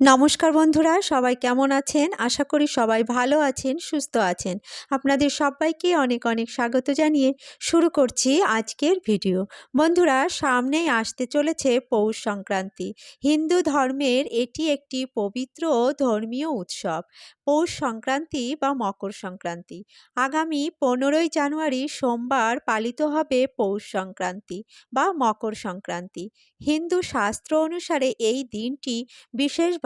নমস্কার বন্ধুরা, সবাই কেমন আছেন? আশা করি সবাই ভালো আছেন, সুস্থ আছেন। আপনাদের সবাইকে অনেক অনেক স্বাগত জানিয়ে শুরু করছি আজকের ভিডিও। বন্ধুরা, সামনেই আসতে চলেছে পৌষ সংক্রান্তি। হিন্দু ধর্মের এটি একটি পবিত্র ধর্মীয় উৎসব। পৌষ সংক্রান্তি বা মকর সংক্রান্তি। আগামী পনেরোই জানুয়ারি সোমবার পালিত হবে পৌষ সংক্রান্তি বা মকর সংক্রান্তি। হিন্দু শাস্ত্র অনুসারে এই দিনটি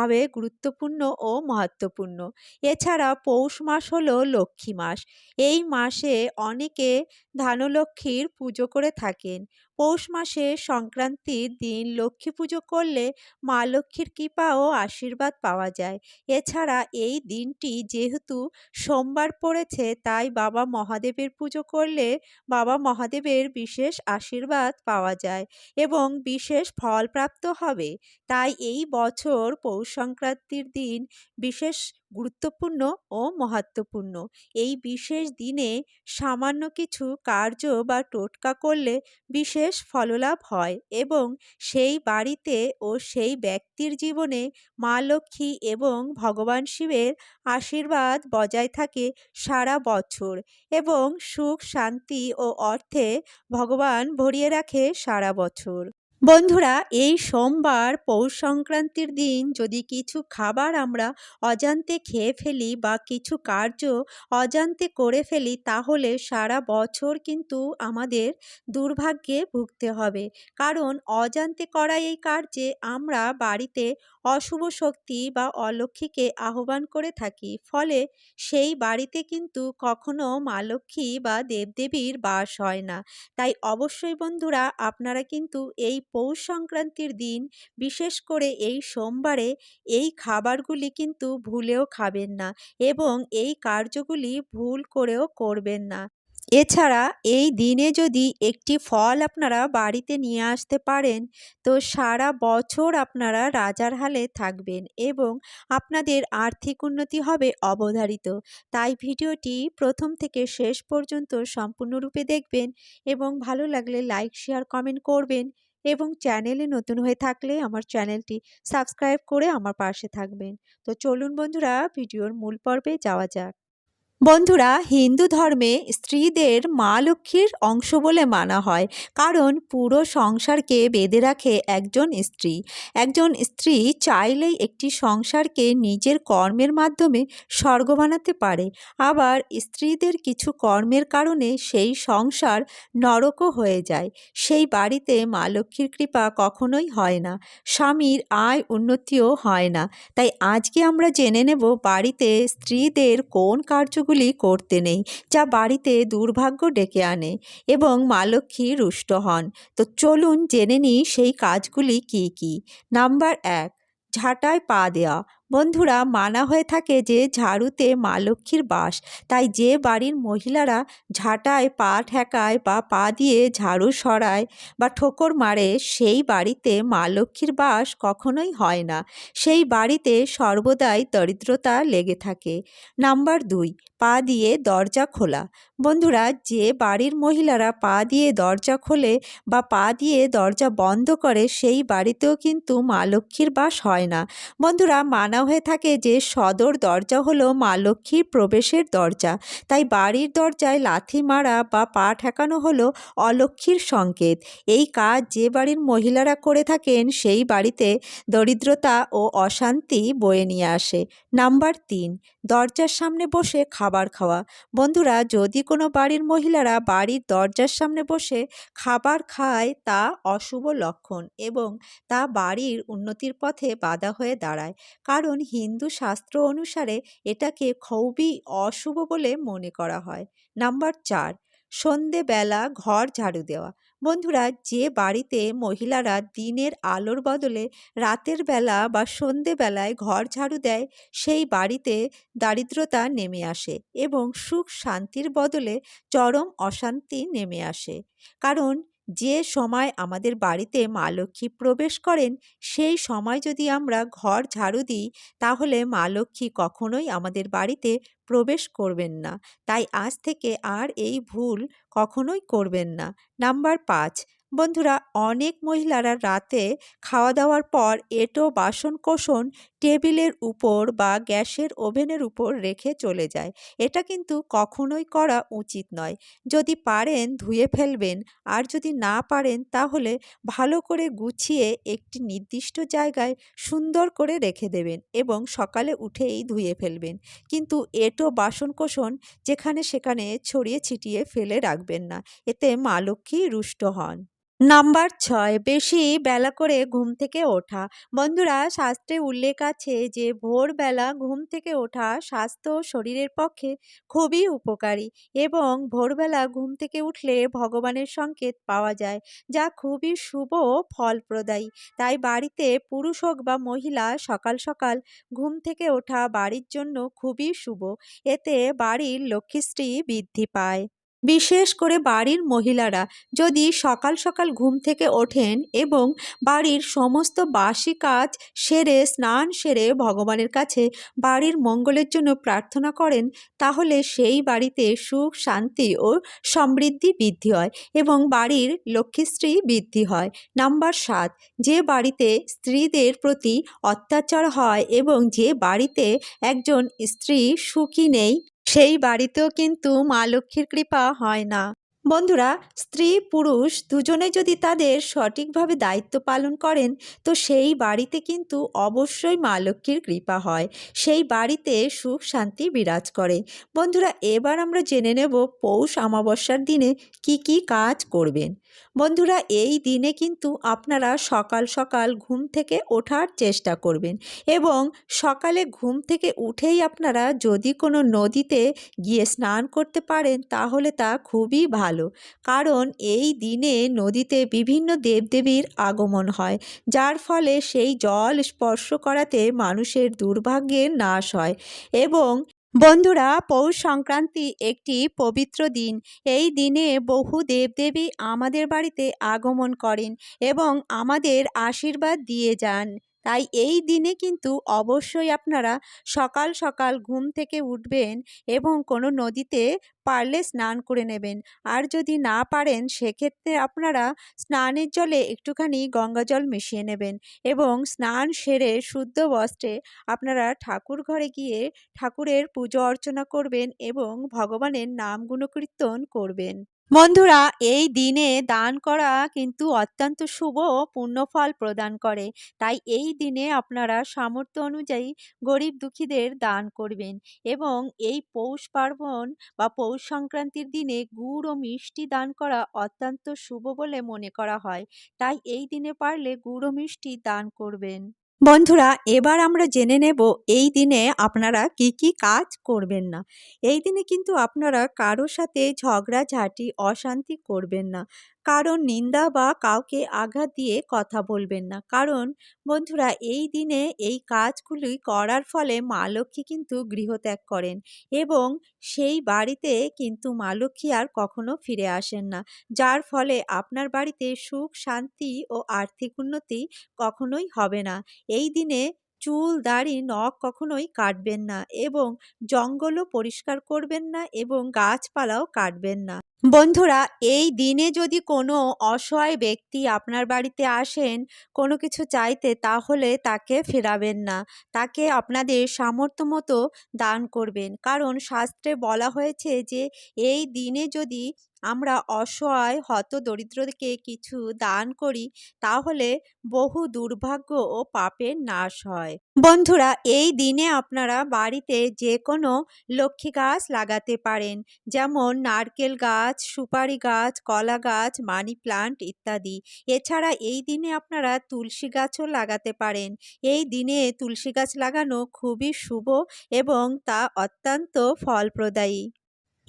বিশেষভাবে গুরুত্বপূর্ণ ও মহত্বপূর্ণ। এছাড়া পৌষ মাস হলো লক্ষ্মী মাস। এই মাসে অনেকে ধানলক্ষ্মীর পুজো করে থাকেন। পৌষ মাসে সংক্রান্তির দিন লক্ষ্মী পুজো করলে মা লক্ষ্মীর কৃপা ও আশীর্বাদ পাওয়া যায়। এছাড়া এই দিনটি যেহেতু সোমবার পড়েছে, তাই বাবা মহাদেবের পুজো করলে বাবা মহাদেবের বিশেষ আশীর্বাদ পাওয়া যায় এবং বিশেষ ফল প্রাপ্ত হবে। তাই এই বছর পৌষ সংক্রান্তির দিন বিশেষ গুরুত্বপূর্ণ ও মহত্বপূর্ণ। এই বিশেষ দিনে সামান্য কিছু কার্য বা টোটকা করলে বিশেষ ফললাভ হয় এবং সেই বাড়িতে ও সেই ব্যক্তির জীবনে মা লক্ষ্মী এবং ভগবান শিবের আশীর্বাদ বজায় থাকে সারা বছর এবং সুখ, শান্তি ও অর্থে ভগবান ভরিয়ে রাখে সারা বছর। বন্ধুরা, এই সোমবার পৌষ সংক্রান্তির দিন যদি কিছু খাবার আমরা অজান্তে খেয়ে ফেলি বা কিছু কার্য অজান্তে করে ফেলি, তাহলে সারা বছর কিন্তু আমাদের দুর্ভাগ্যে ভুগতে হবে। কারণ অজান্তে করা এই কার্যে আমরা বাড়িতে অশুভ শক্তি বা অলক্ষীকে আহ্বান করে থাকি। ফলে সেই বাড়িতে কিন্তু কখনো মা লক্ষ্মী বা দেবদেবীর বাস হয় না। তাই অবশ্যই বন্ধুরা, আপনারা কিন্তু এই পৌষ সংক্রান্তির দিন, বিশেষ করে এই সোমবারে, এই খাবারগুলি কিন্তু ভুলেও খাবেন না এবং এই কার্যগুলি ভুল করেও করবেন না। এছাড়া এই দিনে যদি একটি ফল আপনারা বাড়িতে নিয়ে আসতে পারেন, তো সারা বছর আপনারা রাজার হালে থাকবেন এবং আপনাদের আর্থিক উন্নতি হবে অবধারিত। তাই ভিডিওটি প্রথম থেকে শেষ পর্যন্ত সম্পূর্ণরূপে দেখবেন এবং ভালো লাগলে লাইক, শেয়ার, কমেন্ট করবেন। এবং চ্যানেলে নতুন হয়ে থাকলে আমার চ্যানেলটি সাবস্ক্রাইব করে আমার পাশে থাকবেন। তো চলুন বন্ধুরা, ভিডিওর মূল পর্বে যাওয়া যাক। বন্ধুরা, হিন্দু ধর্মে স্ত্রীদের মা লক্ষ্মীর অংশ বলে মানা হয়, কারণ পুরো সংসারকে বেঁধে রাখে একজন স্ত্রী। একজন স্ত্রী চাইলেই একটি সংসারকে নিজের কর্মের মাধ্যমে স্বর্গ বানাতে পারে, আবার স্ত্রীদের কিছু কর্মের কারণে সেই সংসার নরকও হয়ে যায়। সেই বাড়িতে মা লক্ষ্মীর কৃপা কখনোই হয় না, স্বামীর আয় উন্নতিও হয় না। তাই আজকে আমরা জেনে নেব বাড়িতে স্ত্রীদের কোন কার্য কাজগুলি করতে নেই, যা বাড়িতে দুর্ভাগ্য ডেকে আনে এবং মা লক্ষ্মী রুষ্ট হন। তো চলুন জেনে নিই সেই কাজগুলি কি কি। নাম্বার এক, ঝাঁটায় পা দেওয়া বন্ধুরা, মানা হয়ে থাকে যে ঝাড়ুতে মা লক্ষ্মীর বাস, তাই যে বাড়ির মহিলারা ঝাঁটায় পা ঠেকায় বা পা দিয়ে ঝাড়ু সরায় বা ঠোকর মারে, সেই বাড়িতে মা লক্ষ্মীর বাস কখনোই হয় না। সেই বাড়িতে সর্বদাই দরিদ্রতা লেগে থাকে। নাম্বার দুই পা দিয়ে দরজা খোলা। বন্ধুরা, যে বাড়ির মহিলারা পা দিয়ে দরজা খোলে বা পা দিয়ে দরজা বন্ধ করে, সেই বাড়িতেও কিন্তু মা লক্ষ্মীর বাস হয় না। বন্ধুরা, মানা হয়ে থাকে যে সদর দরজা হলো মা লক্ষ্মীর প্রবেশের দরজা। তাই বাড়ির দরজায় লাথি মারা বা পা ঠেকানো হলো অলক্ষ্মীর সংকেত। এই কাজ যে বাড়ির মহিলারা করে থাকেন, সেই বাড়িতে দরিদ্রতা ও অশান্তি বয়ে নিয়ে আসে। নাম্বার তিন, দরজার সামনে বসে খাবার খাওয়া। বন্ধুরা, যদি কোনো বাড়ির মহিলারা বাড়ির দরজার সামনে বসে খাবার খায়, তা অশুভ লক্ষণ এবং তা বাড়ির উন্নতির পথে বাধা হয়ে দাঁড়ায়। কারণ হিন্দু শাস্ত্র অনুসারে এটাকে খুবই অশুভ বলে মনে করা হয়। নাম্বার চার, সন্ধেবেলা ঘর ঝাড়ু দেওয়া। বন্ধুরা, যে বাড়িতে মহিলারা দিনের আলোর বদলে রাতের বেলা বা সন্ধেবেলায় ঘর ঝাড়ু দেয়, সেই বাড়িতে দারিদ্রতা নেমে আসে এবং সুখ শান্তির বদলে চরম অশান্তি নেমে আসে। কারণ যে সময় আমাদের বাড়িতে মা লক্ষ্মী প্রবেশ করেন, সেই সময় যদি আমরা ঘর ঝাড়ু দিই, তাহলে মা লক্ষ্মী কখনোই আমাদের বাড়িতে প্রবেশ করবেন না। তাই আজ থেকে আর এই ভুল কখনোই করবেন না। নাম্বার পাঁচ, বন্ধুরা, অনেক মহিলারা রাতে খাওয়া দাওয়ার পর এঁটো বাসন কোসন টেবিলের উপর বা গ্যাসের ওভেনের উপর রেখে চলে যায়। এটা কিন্তু কখনোই করা উচিত নয়। যদি পারেন ধুয়ে ফেলবেন, আর যদি না পারেন তাহলে ভালো করে গুছিয়ে একটি নির্দিষ্ট জায়গায় সুন্দর করে রেখে দেবেন এবং সকালে উঠেই ধুয়ে ফেলবেন। কিন্তু এঁটো বাসনকোসন যেখানে সেখানে ছড়িয়ে ছিটিয়ে ফেলে রাখবেন না। এতে মা লক্ষ্মী রুষ্ট হন। নাম্বার ছয়, বেশি বেলা করে ঘুম থেকে ওঠা। বন্ধুরা, শাস্ত্রে উল্লেখ আছে যে, ভোরবেলা ঘুম থেকে ওঠা স্বাস্থ্য শরীরের পক্ষে খুবই উপকারী এবং ভোরবেলা ঘুম থেকে উঠলে ভগবানের সংকেত পাওয়া যায়, যা খুবই শুভ ফলপ্রদায়ী। তাই বাড়িতে পুরুষ হোক বা মহিলা, সকাল সকাল ঘুম থেকে ওঠা বাড়ির জন্য খুবই শুভ। এতে বাড়ির লক্ষ্মীশ্রী বৃদ্ধি পায়। বিশেষ করে বাড়ির মহিলারা যদি সকাল সকাল ঘুম থেকে ওঠেন এবং বাড়ির সমস্ত বাসি কাজ সেরে, স্নান সেরে ভগবানের কাছে বাড়ির মঙ্গলের জন্য প্রার্থনা করেন, তাহলে সেই বাড়িতে সুখ, শান্তি ও সমৃদ্ধি বৃদ্ধি হয় এবং বাড়ির লক্ষ্মীশ্রী বৃদ্ধি হয়। নাম্বার সাত, যে বাড়িতে স্ত্রীদের প্রতি অত্যাচার হয় এবং যে বাড়িতে একজন স্ত্রী সুখী নেই সেই বাড়িতেও কিন্তু মা লক্ষ্মীর কৃপা হয় না। বন্ধুরা, স্ত্রী, পুরুষ দুজনে যদি তাদের সঠিকভাবে দায়িত্ব পালন করেন, তো সেই বাড়িতে কিন্তু অবশ্যই মা লক্ষ্মীর কৃপা হয়। সেই বাড়িতে সুখ শান্তি বিরাজ করে। বন্ধুরা, এবার আমরা জেনে নেব পৌষ অমাবস্যার দিনে কি কি কাজ করবেন। বন্ধুরা, এই দিনে কিন্তু আপনারা সকাল সকাল ঘুম থেকে ওঠার চেষ্টা করবেন এবং সকালে ঘুম থেকে উঠেই আপনারা যদি কোনো নদীতে গিয়ে স্নান করতে পারেন, তাহলে তা খুবই ভালো। কারণ এই দিনে নদীতে বিভিন্ন দেবদেবীর আগমন হয়, যার ফলে সেই জল স্পর্শ করাতে মানুষের দুর্ভাগ্যের নাশ হয় এবং বন্ধুরা, পৌষ সংক্রান্তি একটি পবিত্র দিন। এই দিনে বহু দেবদেবী আমাদের বাড়িতে আগমন করেন এবং আমাদের আশীর্বাদ দিয়ে যান। তাই এই দিনে কিন্তু অবশ্যই আপনারা সকাল সকাল ঘুম থেকে উঠবেন এবং কোনো নদীতে পারলে স্নান করে নেবেন। আর যদি না পারেন, সেক্ষেত্রে আপনারা স্নানের জলে একটুখানি গঙ্গা জল মিশিয়ে নেবেন এবং স্নান সেরে শুদ্ধ বস্ত্রে আপনারা ঠাকুর ঘরে গিয়ে ঠাকুরের পুজো অর্চনা করবেন এবং ভগবানের নাম গুণকীর্তন করবেন। বন্ধুরা, এই দিনে দান করা কিন্তু অত্যন্ত শুভ পুণ্যফল প্রদান করে। তাই এই দিনে আপনারা সামর্থ্য অনুযায়ী গরিব দুঃখীদের দান করবেন এবং এই পৌষ পার্বণ বা পৌষ সংক্রান্তির দিনে গুড় ও মিষ্টি দান করা অত্যন্ত শুভ বলে মনে করা হয়। তাই এই দিনে পারলে গুড় ও মিষ্টি দান করবেন। বন্ধুরা, এবার আমরা জেনে নেব এই দিনে আপনারা কি কি কাজ করবেন না। এই দিনে কিন্তু আপনারা কারও সাথে ঝগড়া, ঝাঁটি, অশান্তি করবেন না। কারণ নিন্দা বা কাউকে আঘাত দিয়ে কথা বলবেন না। কারণ বন্ধুরা, এই দিনে এই কাজগুলি করার ফলে মা লক্ষ্মী কিন্তু গৃহত্যাগ করেন এবং সেই বাড়িতে কিন্তু মা লক্ষ্মী আর কখনো ফিরে আসেন না। যার ফলে আপনার বাড়িতে সুখ, শান্তি ও আর্থিক উন্নতি কখনোই হবে না। এই দিনে চুল, দাড়ি, নখ কখনোই কাটবেন না এবং জঙ্গলও পরিষ্কার করবেন না এবং গাছপালাও কাটবেন না। বন্ধুরা, এই দিনে যদি কোনো অসহায় ব্যক্তি আপনার বাড়িতে আসেন, কোনো কিছু চাইতে, তাহলে তাকে ফেরাবেন না। তাকে আপনাদের সামর্থ্য মতো দান করবেন। কারণ শাস্ত্রে বলা হয়েছে যে, এই দিনে যদি আমরা অসহায় হত দরিদ্রকে কিছু দান করি, তাহলে বহু দুর্ভাগ্য ও পাপের নাশ হয়। বন্ধুরা, এই দিনে আপনারা বাড়িতে যে কোনো লক্ষ্মী গাছ লাগাতে পারেন, যেমন নারকেল গাছ, সুপারি গাছ, কলা গাছ, মানি প্লান্ট ইত্যাদি। এছাড়া এই দিনে আপনারা তুলসী গাছও লাগাতে পারেন। এই দিনে তুলসী গাছ লাগানো খুবই শুভ এবং তা অত্যন্ত ফলপ্রদায়ী।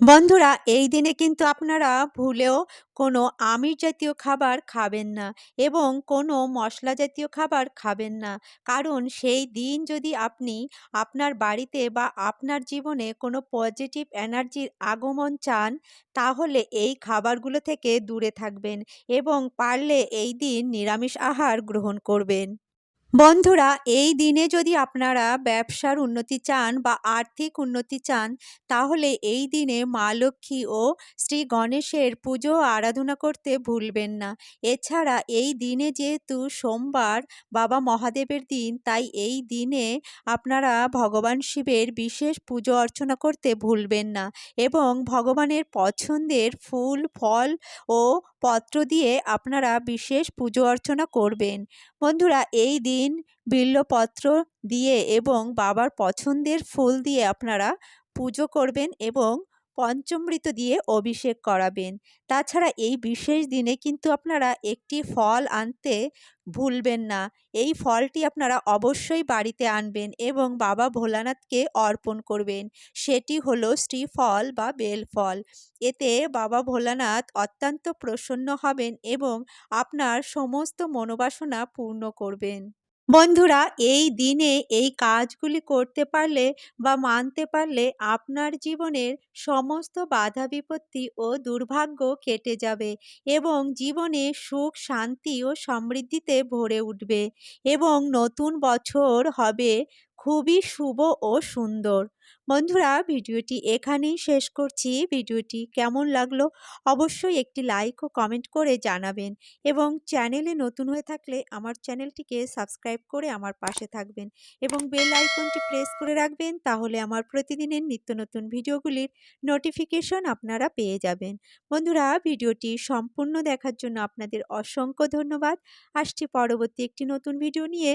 বন্ধুরা, এই দিনে কিন্তু আপনারা ভুলেও কোনো আমিষ জাতীয় খাবার খাবেন না এবং কোনো মশলা জাতীয় খাবার খাবেন না। কারণ সেই দিন যদি আপনি আপনার বাড়িতে বা আপনার জীবনে কোনো পজিটিভ এনার্জির আগমন চান, তাহলে এই খাবারগুলো থেকে দূরে থাকবেন এবং পারলে এই দিন নিরামিষ আহার গ্রহণ করবেন। বন্ধুরা, এই দিনে যদি আপনারা ব্যবসার উন্নতি চান বা আর্থিক উন্নতি চান, তাহলে এই দিনে মা লক্ষ্মী ও শ্রী গণেশের পুজো আরাধনা করতে ভুলবেন না। এছাড়া এই দিনে যেহেতু সোমবার, বাবা মহাদেবের দিন, তাই এই দিনে আপনারা ভগবান শিবের বিশেষ পুজো অর্চনা করতে ভুলবেন না এবং ভগবানের পছন্দের ফুল, ফল ও পত্র দিয়ে আপনারা বিশেষ পুজো অর্চনা করবেন। বন্ধুরা, এই দিন বিল্বপত্র দিয়ে এবং বাবার পছন্দের ফুল দিয়ে আপনারা পুজো করবেন এবং পঞ্চমৃত দিয়ে অভিষেক করাবেন। তাছাড়া এই বিশেষ দিনে কিন্তু আপনারা একটি ফল আনতে ভুলবেন না। এই ফলটি আপনারা অবশ্যই বাড়িতে আনবেন এবং বাবা ভোলানাথকে অর্পণ করবেন। সেটি হলো শ্রীফল বা বেলফল। এতে বাবা ভোলানাথ অত্যন্ত প্রসন্ন হবেন এবং আপনার সমস্ত মনোবাসনা পূর্ণ করবেন। বন্ধুরা, এই দিনে এই কাজগুলি করতে পারলে বা মানতে পারলে আপনার জীবনের সমস্ত বাধা বিপত্তি ও দুর্ভাগ্য কেটে যাবে এবং জীবনে সুখ, শান্তি ও সমৃদ্ধিতে ভরে উঠবে এবং নতুন বছর হবে খুবই শুভ ও সুন্দর। বন্ধুরা, ভিডিওটি এখানেই শেষ করছি। ভিডিওটি কেমন লাগল অবশ্যই একটি লাইক ও কমেন্ট করে জানাবেন এবং চ্যানেলে নতুন হয়ে থাকলে আমার চ্যানেলটিকে সাবস্ক্রাইব করে আমার পাশে থাকবেন এবং বেল আইকনটি প্রেস করে রাখবেন তাহলে আমার প্রতিদিনের নিত্য নতুন ভিডিওগুলির নোটিফিকেশন আপনারা পেয়ে যাবেন। বন্ধুরা, ভিডিওটি সম্পূর্ণ দেখার জন্য আপনাদের অসংখ্য ধন্যবাদ। আসছি পরবর্তী একটি নতুন ভিডিও নিয়ে।